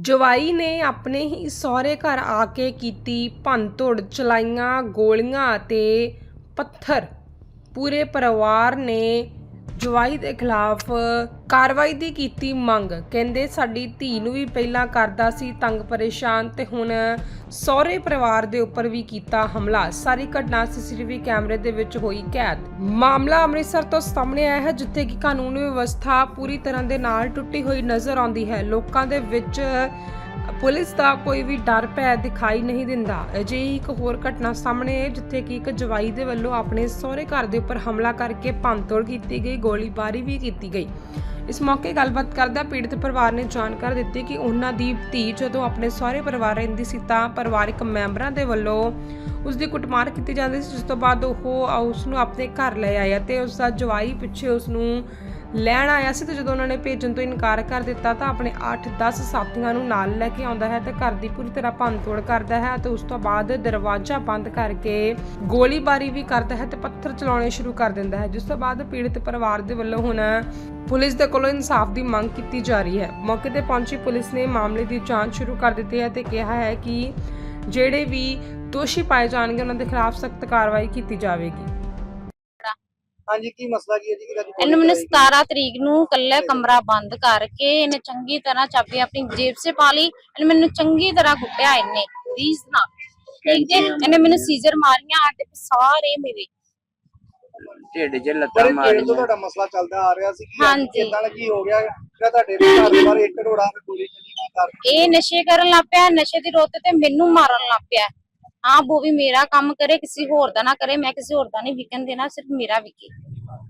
ਜਵਾਈ ਨੇ ਆਪਣੇ ਹੀ ਸਹੁਰੇ ਘਰ ਆ ਕੇ ਕੀਤੀ ਭੰਨਤੋੜ ਚਲਾਈਆਂ ਗੋਲੀਆਂ ਅਤੇ ਪੱਥਰ। ਪੂਰੇ ਪਰਿਵਾਰ ਨੇ ਜਵਾਈ ਦੇ ਖਿਲਾਫ ਕਾਰਵਾਈ ਦੀ ਕੀਤੀ ਮੰਗ। ਕਹਿੰਦੇ ਸਾਡੀ ਧੀ ਨੂੰ ਵੀ ਪਹਿਲਾਂ ਕਰਦਾ ਸੀ ਤੰਗ ਪਰੇਸ਼ਾਨ ਤੇ ਹੁਣ ਸਹੁਰੇ ਪਰਿਵਾਰ ਦੇ ਉੱਪਰ ਵੀ ਕੀਤਾ ਹਮਲਾ। ਸਾਰੀ ਘਟਨਾ ਸੀਸੀਟੀਵੀ ਕੈਮਰੇ ਦੇ ਵਿੱਚ ਹੋਈ ਕੈਦ। ਮਾਮਲਾ ਅੰਮ੍ਰਿਤਸਰ ਤੋਂ ਸਾਹਮਣੇ ਆਇਆ ਹੈ, ਜਿੱਥੇ ਕਿ ਕਾਨੂੰਨ ਵਿਵਸਥਾ ਪੂਰੀ ਤਰ੍ਹਾਂ ਦੇ ਨਾਲ ਟੁੱਟੀ ਹੋਈ ਨਜ਼ਰ ਆਉਂਦੀ ਹੈ। ਲੋਕਾਂ ਦੇ ਵਿੱਚ ਪੁਲਿਸ ਦਾ ਕੋਈ ਵੀ ਡਰ, ਭੈ ਦਿਖਾਈ ਨਹੀਂ ਦਿੰਦਾ। ਅਜਿਹੀ ਇੱਕ ਹੋਰ ਘਟਨਾ ਸਾਹਮਣੇ ਹੈ ਜਿੱਥੇ ਕਿ ਇੱਕ ਜਵਾਈ ਦੇ ਵੱਲੋਂ ਆਪਣੇ ਸਹੁਰੇ ਘਰ ਦੇ ਉੱਪਰ ਹਮਲਾ ਕਰਕੇ ਭੰਨਤੋੜ ਕੀਤੀ ਗਈ, ਗੋਲੀਬਾਰੀ ਵੀ ਕੀਤੀ ਗਈ। ਇਸ ਮੌਕੇ ਗੱਲਬਾਤ ਕਰਦਾ ਪੀੜਤ ਪਰਿਵਾਰ ਨੇ ਜਾਣਕਾਰੀ ਦਿੱਤੀ ਕਿ ਉਹਨਾਂ ਦੀ ਧੀ ਜਦੋਂ ਆਪਣੇ ਸਹੁਰੇ ਪਰਿਵਾਰ ਰਹਿੰਦੀ ਸੀ, ਤਾਂ ਪਰਿਵਾਰਕ ਮੈਂਬਰਾਂ ਦੇ ਵੱਲੋਂ ਉਸ ਦੀ ਕੁੱਟਮਾਰ ਕੀਤੀ ਜਾਂਦੀ ਸੀ, ਜਿਸ ਤੋਂ ਬਾਅਦ ਉਹ ਉਸ ਨੂੰ ਆਪਣੇ ਘਰ ਲੈ ਆਇਆ ਤੇ ਉਸ ਦਾ ਜਵਾਈ ਪਿੱਛੇ ਉਸ ਨੂੰ ਲੈਣ ਆਇਆ ਸੀ ਤੇ ਜਦੋਂ ਉਹਨਾਂ ਨੇ ਭੇਜਣ ਤੋਂ ਇਨਕਾਰ ਕਰ ਦਿੱਤਾ ਤਾਂ ਆਪਣੇ 8-10 ਸਾਥੀਆਂ ਨੂੰ ਨਾਲ ਲੈ ਕੇ ਆਉਂਦਾ ਹੈ ਤੇ ਘਰ ਦੀ ਪੂਰੀ ਤਰ੍ਹਾਂ ਭੰਨਤੋੜ ਕਰਦਾ ਹੈ ਤੇ ਉਸ ਤੋਂ ਬਾਅਦ ਦਰਵਾਜ਼ਾ ਬੰਦ ਕਰਕੇ ਗੋਲੀਬਾਰੀ ਵੀ ਕਰਦਾ ਹੈ ਤੇ ਪੱਥਰ ਚਲਾਉਣੇ ਸ਼ੁਰੂ ਕਰ ਦਿੰਦਾ ਹੈ। ਜਿਸ ਤੋਂ ਬਾਅਦ ਪੀੜਤ ਪਰਿਵਾਰ ਦੇ ਵੱਲੋਂ ਹੁਣ ਪੁਲਿਸ ਦੇ ਕੋਲੋਂ ਇਨਸਾਫ ਦੀ ਮੰਗ ਕੀਤੀ ਜਾ ਰਹੀ ਹੈ। ਮੌਕੇ ਤੇ ਪਹੁੰਚੀ ਪੁਲਿਸ ਨੇ ਮਾਮਲੇ ਦੀ ਜਾਂਚ ਸ਼ੁਰੂ ਕਰ ਦਿੱਤੀ ਹੈ ਤੇ ਕਿਹਾ ਹੈ ਕਿ ਜਿਹੜੇ ਵੀ ਦੋਸ਼ੀ ਪਾਏ ਜਾਣਗੇ, ਉਹਨਾਂ ਦੇ ਖਿਲਾਫ ਸਖਤ ਕਾਰਵਾਈ ਕੀਤੀ ਜਾਵੇਗੀ। ਹਾਂਜੀ ਕੀ ਮਸਲਾ ਕੀ ਹੈ ਜੀ? ਕਿ ਅੱਜ ਇਹਨੂੰ ਮੈਨੂੰ 17 ਤਰੀਕ ਨੂੰ ਕੱਲਾ ਕਮਰਾ ਬੰਦ ਕਰਕੇ ਇਹਨੇ ਚੰਗੀ ਤਰ੍ਹਾਂ ਚਾਬੀ ਆਪਣੀ ਜੇਬ 'ਚ ਪਾ ਲਈ ਇਹਨੇ ਮੈਨੂੰ ਚੰਗੀ ਤਰ੍ਹਾਂ ਕੁੱਟਿਆ ਇਹਨੇ ਰੀਸ ਨਾਲ ਠੀਕ ਜੇ ਇਹਨੇ ਮੈਨੂੰ ਸੀਜ਼ਰ ਮਾਰੀਆਂ ਤੇ ਸਾਰੇ ਮੇਰੇ। ਢਿੱਡ 'ਚ ਲੱਤਾਂ ਇਹ ਤੋਂ ਮਾਰੀਆਂ। ਤੁਹਾਡਾ ਮਸਲਾ ਚੱਲਦਾ ਆ ਰਿਹਾ ਸੀ। ਕਿ। ਇਦਾਂ ਕੀ ਹੋ ਗਿਆ? ਕਿ ਤੁਹਾਡੇ ਘਰ ਦੇ ਬਾਹਰ ਇੱਕ ਰੋੜਾ ਤੇ ਗੋਲੀ ਚੱਲੀ ਕੀ ਕਰ ਇਹ ਨਸ਼ੇ ਕਰਨ ਲੱਗ ਪਿਆ ਨਸ਼ੇ ਦੀ ਰੋਤ ਤੇ ਮੈਨੂੰ ਮਾਰਨ ਲੱਗ ਪਿਆ। ਹਾਂ ਉਹ ਵੀ ਮੇਰਾ ਕੰਮ ਕਰੇ ਕਿਸੇ ਹੋਰ ਦਾ ਨਾ ਕਰੇ ਮੈਂ ਕਿਸੇ ਹੋਰ ਦਾ ਨਹੀਂ ਵਿਕਣ ਦੇਣਾ ਸਿਰਫ ਮੇਰਾ ਵਿਕੇ।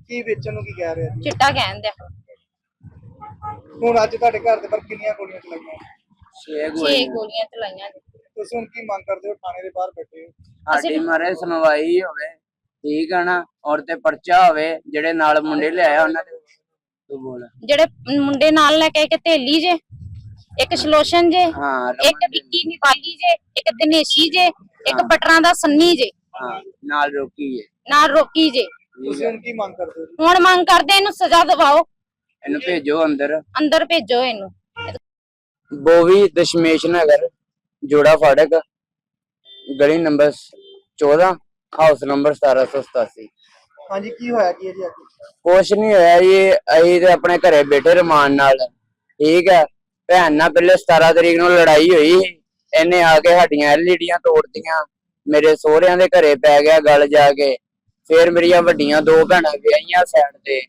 ਕੀ ਵੇਚਣ ਨੂੰ ਕੀ ਕਹਿ ਰਿਹਾ ਜੀ ਚਿੱਟਾ ਕਹਿੰਦੇ ਹੁਣ ਅੱਜ ਤੁਹਾਡੇ ਘਰ ਦੇ ਪਰ ਕਿੰਨੀਆਂ ਗੋਲੀਆਂ ਚਲਾਈਆਂ? ਛੇ ਛੇ ਗੋਲੀਆਂ ਗੋਲੀਆਂ ਚਲਾਈਆਂ ਨੇ। ਤੁਸੀਂ ਹੁਣ ਕੀ ਮੰਗ ਕਰਦੇ ਹੋ? ਥਾਣੇ ਦੇ ਬਾਹਰ ਬੈਠੇ ਹੋ। ਸਾਡੀ ਮਾਰੇ ਸੁਣਵਾਈ ਹੋਵੇ ਠੀਕ ਆ ਨਾ ਔਰ ਤੇ ਪਰਚਾ ਹੋਵੇ ਜਿਹੜੇ ਨਾਲ ਮੁੰਡੇ ਲਿਆਇਆ ਉਹਨਾਂ ਦੇ। ਤੂੰ ਬੋਲ। ਜਿਹੜੇ ਮੁੰਡੇ ਨਾਲ ਲੈ ਕੇ ਇੱਕ ਥੇਲੀ ਜੇ ਇੱਕ ਸ਼ਲੋਸ਼ਨ ਜੇ ਹਾਂ ਇੱਕ ਰਮਨ ਵਿੱਕੀ ਨਿਕਾਲੀ ਜੇ ਇੱਕ ਦਿਨੇਸ਼ੀ ਜੇ ਇੱਕ ਬਟਰਾਂ ਦਾ ਸੰਨੀ ਜੇ। ਹਾਂ ਨਾਲ ਰੋਕੀ ਹੈ ਨਾਲ ਰੋਕੀ ਜੇ। ਤੁਸੀਂ ਹੁਣ ਕੀ ਮੰਗ ਕਰਦੇ ਹੋ? ਹੁਣ ਮੰਗ ਕਰਦੇ ਇਹਨੂੰ ਸਜ਼ਾ ਦਿਵਾਓ। ਇਹਨੂੰ ਭੇਜੋ ਅੰਦਰ। ਅੰਦਰ ਭੇਜੋ ਇਹਨੂੰ। ਬੋਵੀ ਦਸ਼ਮੇਸ਼ ਨਗਰ ਜੋੜਾ ਫਾੜਕ ਗਲੀ ਨੰਬਰ 14 ਹਾਊਸ ਨੰਬਰ 1787 ਹਾਂਜੀ ਕੀ ਹੋਇਆ ਕੀ ਹੈ ਜੀ ਅੱਜ ਕੁਛ ਨਹੀਂ ਹੋਇਆ ਜੀ ਅਸੀਂ ਤੇ ਆਪਣੇ ਘਰੇ ਬੈਠੇ ਰਮਾਨ ਨਾਲ। ਠੀਕ ਹੈ ਭੈਣ ਨਾਲ ਪਹਿਲੇ 17 ਤਰੀਕ ਨੂੰ ਲੜਾਈ ਹੋਈ ਸੀ। ਇਹਨੇ ਆ ਕੇ ਸਾਡੀਆਂ ਐਲਈਡੀਆਂ ਤੋੜਤੀਆਂ। ਮੇਰੇ ਸਹੁਰਿਆਂ ਦੇ ਘਰੇ ਪੈ ਗਿਆ ਗਲ ਜਾ ਕੇ। ਫਿਰ ਮੇਰੀਆਂ ਵੱਡੀਆਂ ਦੋ ਭੈਣਾਂ ਵਿਆਹੀਆਂ ਸਾਈਡ ਤੇ।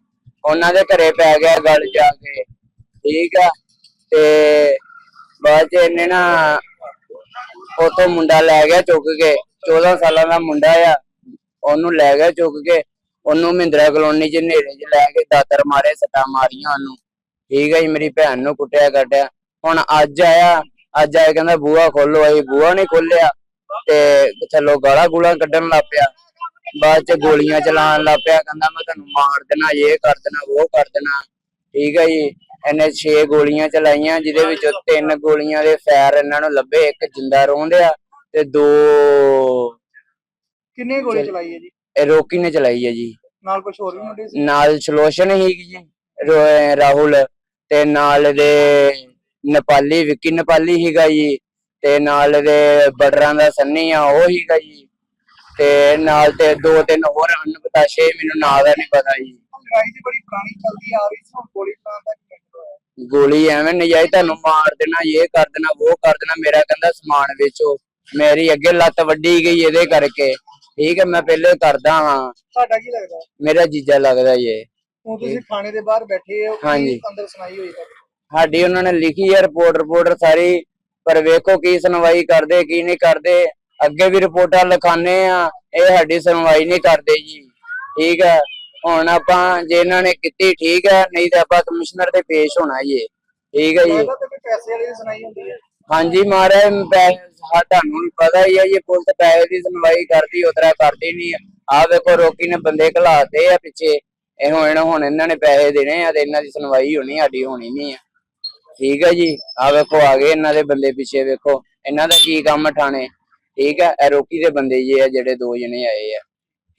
ਉਹਨਾਂ ਦੇ ਘਰੇ ਪੈ ਗਿਆ ਗਲ ਜਾ ਕੇ। ਠੀਕ ਆ। ਤੇ ਬਾਅਦ ਚ ਇਹਨੇ ਨਾ ਉਥੋਂ ਮੁੰਡਾ ਲੈ ਗਿਆ ਚੁੱਕ ਕੇ। 14 ਸਾਲਾਂ ਦਾ ਮੁੰਡਾ ਆ। ਉਹਨੂੰ ਲੈ ਗਿਆ ਚੁੱਕ ਕੇ। ਉਹਨੂੰ ਮਹਿੰਦਰਾ ਕਲੋਨੀ ਚ ਨੇੜੇ ਚ ਲੈ ਕੇ ਦਾਤਰ ਮਾਰੇ, ਸੱਟਾਂ ਮਾਰੀਆਂ ਉਹਨੂੰ। ਠੀਕ ਹੈ ਜੀ, ਮੇਰੀ ਭੈਣ ਨੂੰ ਕੁੱਟਿਆ ਕੱਟਿਆ ਹੁਣ ਅੱਜ ਆਇਆ। ਅੱਜ ਆਇਆ ਕਹਿੰਦਾ ਬੂਹਾ ਖੋਲੋ ਆਈ ਬੂਹਾ ਨਹੀਂ ਖੋਲਿਆ ਤੇ ਥੱਲੋਂ ਗਾਲਾਂ ਗੂਲਾਂ ਕੱਢਣ ਲੱਗ ਪਿਆ। ਬਾਅਦ ਚ ਗੋਲੀਆਂ ਚਲਾਉਣ ਲੱਗ ਪਿਆ ਕਹਿੰਦਾ ਮੈਂ ਤੁਹਾਨੂੰ ਮਾਰ ਦੇਣਾ ਇਹ ਕਰ ਦੇਣਾ ਉਹ ਕਰ ਦੇਣਾ। ਠੀਕ ਹੈ ਜੀ ਇਹਨੇ 6 ਗੋਲੀਆਂ ਚਲਾਈਆਂ ਜਿਹਦੇ ਵਿੱਚੋਂ ਤਿੰਨ ਗੋਲੀਆਂ ਦੇ ਫੈਰ ਇਹਨਾਂ ਨੂੰ ਲੱਭੇ ਇੱਕ ਜਿੰਦਾ ਰੋਂਦਿਆ ਤੇ ਦੋ ਕਿੰਨੇ ਗੋਲੀ ਚੱਲ। ਚਲਾਈ ਹੈ ਜੀ? ਇਹ ਰੋਕੀ ਨੇ ਚਲਾਈ ਹੈ ਜੀ। ਨਾਲ ਕੁਝ ਹੋਰ ਵੀ ਮੁੰਡੇ ਸੀ? ਨਾਲ ਸਲੋਸ਼ਨ ਹੀ ਜੀ ਰਾਹੁਲ ਤੇ ਨਾਲ ਦੇ ਨੇਪਾਲੀ ਵਿੱਕੀ ਨੇਪਾਲੀ ਹੀਗਾ ਜੀ ਤੇ ਨਾਲ ਦੇ ਬਟਰਾਂ ਦਾ ਸੰਨੀ ਆ ਉਹ ਹੀਗਾ ਜੀ। ਤੇ ਨਾਲ ਤੇ ਦੋ ਤਿੰਨ ਹੋਰ ਅਨਪਤਾਸ਼ੇ ਮੈਨੂੰ ਨਾਂ ਦਾ ਨਹੀਂ ਪਤਾ ਜੀ। ਲੜਾਈ ਦੀ ਬੜੀ ਪੁਰਾਣੀ ਚੱਲਦੀ ਆ ਰਹੀ ਸੀ ਹੁਣ ਗੋਲੀ ਚਲਾਉਣ ਦਾ ਕੀ ਮਤਲਬ ਹੋਇਆ ਗੋਲੀ ਐਵੇਂ ਨਜਾਇਜ਼ ਤੁਹਾਨੂੰ ਮਾਰ ਦੇਣਾ ਇਹ ਕਰ ਦੇਣਾ ਉਹ ਕਰ ਦੇਣਾ ਮੇਰਾ ਕਹਿੰਦਾ ਸਮਾਨ ਵੇਚੋ। ਮੇਰੀ ਅੱਗੇ ਲੱਤ ਵੱਡੀ ਗਈ ਇਹਦੇ ਕਰਕੇ। ਠੀਕ ਹੈ ਮੈਂ ਪਹਿਲੇ ਕਰਦਾ ਹਾਂ ਤੁਹਾਡਾ ਕੀ ਲੱਗਦਾ? ਮੇਰਾ ਜੀਜਾ ਲੱਗਦਾ ਇਹ। ਹੁਣ ਤੁਸੀਂ ਥਾਣੇ ਦੇ ਬਾਹਰ ਬੈਠੇ ਹੋ ਕੀ ਹਾਂਜੀ। ਅੰਦਰ ਸੁਣਾਈ ਹੋਈ ਹੈ? ਸਾਡੀ ਉਹਨਾਂ ਨੇ ਲਿਖੀ ਹੈ ਰਿਪੋਰਟ ਰਿਪੋਰਟ ਸਾਰੀ ਪਰ ਵੇਖੋ ਕੀ ਸੁਣਵਾਈ ਕਰਦੇ ਕੀ ਨਹੀਂ ਕਰਦੇ। ਅੱਗੇ ਵੀ ਰਿਪੋਰਟਾਂ ਲਿਖਾਣੇ ਆ ਇਹ ਸਾਡੀ ਸੁਣਵਾਈ ਨਹੀਂ ਕਰਦੇ ਜੀ। ਠੀਕ ਹੈ ਹੁਣ ਆਪਾਂ ਜੇ ਇਹਨਾਂ ਨੇ ਕੀਤੀ ਠੀਕ ਹੈ ਨਹੀਂ ਤਾਂ ਆਪਾਂ ਕਮਿਸ਼ਨਰ ਦੇ ਪੇਸ਼ ਹੋਣਾ ਜੀ ਠੀਕ ਹੈ ਜੀ। ਲੱਗਦਾ ਤੇ ਕੋਈ ਪੈਸੇ ਵਾਲੀ ਦੀ ਸੁਣਾਈ ਹੁੰਦੀ ਹੈ? ਹਾਂਜੀ ਮਹਾਰਾਜ ਤੁਹਾਨੂੰ ਵੀ ਪਤਾ ਹੀ ਹੈ ਇਹ ਪੁਲਿਸ ਪੈਸੇ ਦੀ ਸੁਣਵਾਈ ਕਰਦੀ ਉਤਰਾ ਕਰਦੀ ਨਹੀਂ ਆ ਵੇਖੋ ਰੋਕੀ ਨੇ ਬੰਦੇ ਘਲਾਤੇ ਆ ਪਿੱਛੇ। ਇਹ ਹੁਣ ਹੁਣ ਇਹਨਾਂ ਨੇ ਪੈਸੇ ਦੇਣੇ ਆ ਤੇ ਇਹਨਾਂ ਦੀ ਸੁਣਵਾਈ ਹੋਣੀ ਸਾਡੀ ਹੋਣੀ ਨਹੀਂ ਆ ਠੀਕ ਹੈ ਜੀ। ਆ ਵੇਖੋ ਆ ਗਏ ਇਹਨਾਂ ਦੇ ਬੰਦੇ ਪਿੱਛੇ ਵੇਖੋ। ਇਹਨਾਂ ਦਾ ਕੀ ਕੰਮ ਠਾਣੇ? ਠੀਕ ਹੈ ਇਹ ਰੋਕੀ ਦੇ ਬੰਦੇ ਜੇ ਆ ਜਿਹੜੇ ਦੋ ਜਣੇ ਆਏ ਆ।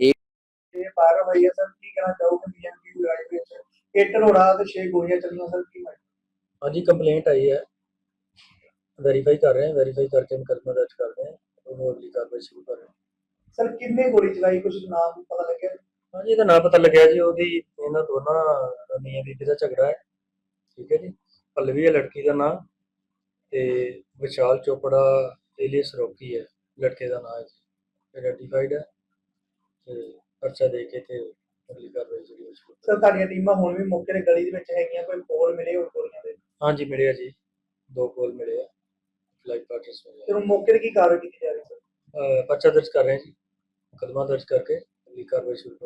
ਇਹ ਬਾਹਰ ਹੋਈ ਹੈ ਸਰ ਕੀ ਕਹਿਣਾ ਚਾਹੋਗੇ ਬੀਐਮਪੀ ਲੜਾਈ ਵਿੱਚ? ਇੱਕ ਰੋੜਾ ਤੇ 6 ਗੋਲੀਆਂ ਚੱਲੀਆਂ ਸਰ ਕੀ ਹਾਂਜੀ ਕੰਪਲੇਂਟ ਆਈ ਹੈ। ਵੈਰੀਫਾਈ ਕਰ ਰਹੇ ਹਾਂ ਵੈਰੀਫਾਈ ਕਰਕੇ ਮੁਕੱਦਮਾ ਦਰਜ ਕਰ ਰਹੇ ਹਾਂ। ਉਹਨੂੰ ਅਗਲੀ ਕਾਰਵਾਈ ਸ਼ੁਰੂ ਕਰ ਰਹੇ ਹਾਂ। ਸਰ ਕਿੰਨੇ ਗੋਲੀ ਚਲਾਈ? ਕੁਝ ਨਾਮ ਪਤਾ ਲੱਗਿਆ? ਹਾਂਜੀ ਇਹਦਾ ਨਾਂ ਪਤਾ ਲੱਗਿਆ ਜੀ ਉਹਦੀ ਇਹਨਾਂ ਦੋਨਾਂ ਮੀਆਂ ਬੀਬੀ ਦਾ ਝਗੜਾ ਹੈ। ਠੀਕ ਹੈ ਜੀ। ਪੱਲਵੀ ਹੈ ਲੜਕੀ ਦਾ ਨਾਂ ਤੇ ਵਿਸ਼ਾਲ ਚੋਪੜਾ ਏਲੀਅਸ ਰੋਕੀ ਹੈ ਲੜਕੇ ਦਾ ਨਾਂ ਹੈ ਆਈਡੈਂਟੀਫਾਈਡ ਹੈ ਤੇ ਪਰਚਾ ਦੇ ਕੇ ਤੇ ਅਗਲੀ ਕਾਰਵਾਈ ਜਿਹੜੀ ਉਹ ਸ਼ੁਰੂ ਤੁਹਾਡੀਆਂ ਟੀਮਾਂ ਹੁਣ ਵੀ ਮੌਕੇ ਤੇ ਗਲੀ ਦੇ ਵਿੱਚ ਹੈਗੀਆਂ ਕੋਈ ਕੋਲ ਮਿਲੇ ਹੋਰ ਗੋਲੀਆਂ ਦੇ? ਹਾਂਜੀ ਮਿਲਿਆ ਜੀ। ਦੋ ਕੋਲ ਮਿਲੇ ਆ। ਲਾਈਵ ਫਿਰ ਮਿਲੇ ਹੁਣ ਮੌਕੇ ਤੇ ਕੀ ਕਾਰਵਾਈ ਕੀਤੀ ਜਾ ਰਹੀ ਹੈ ਸਰ? ਆ। ਪਰਚਾ ਦਰਜ ਕਰ ਰਹੇ ਹਾਂ ਜੀ। ਮੁਕੱਦਮਾ ਦਰਜ ਕਰਕੇ ਅਗਲੀ ਕਾਰਵਾਈ ਸ਼ੁਰੂ ਹਾਂ।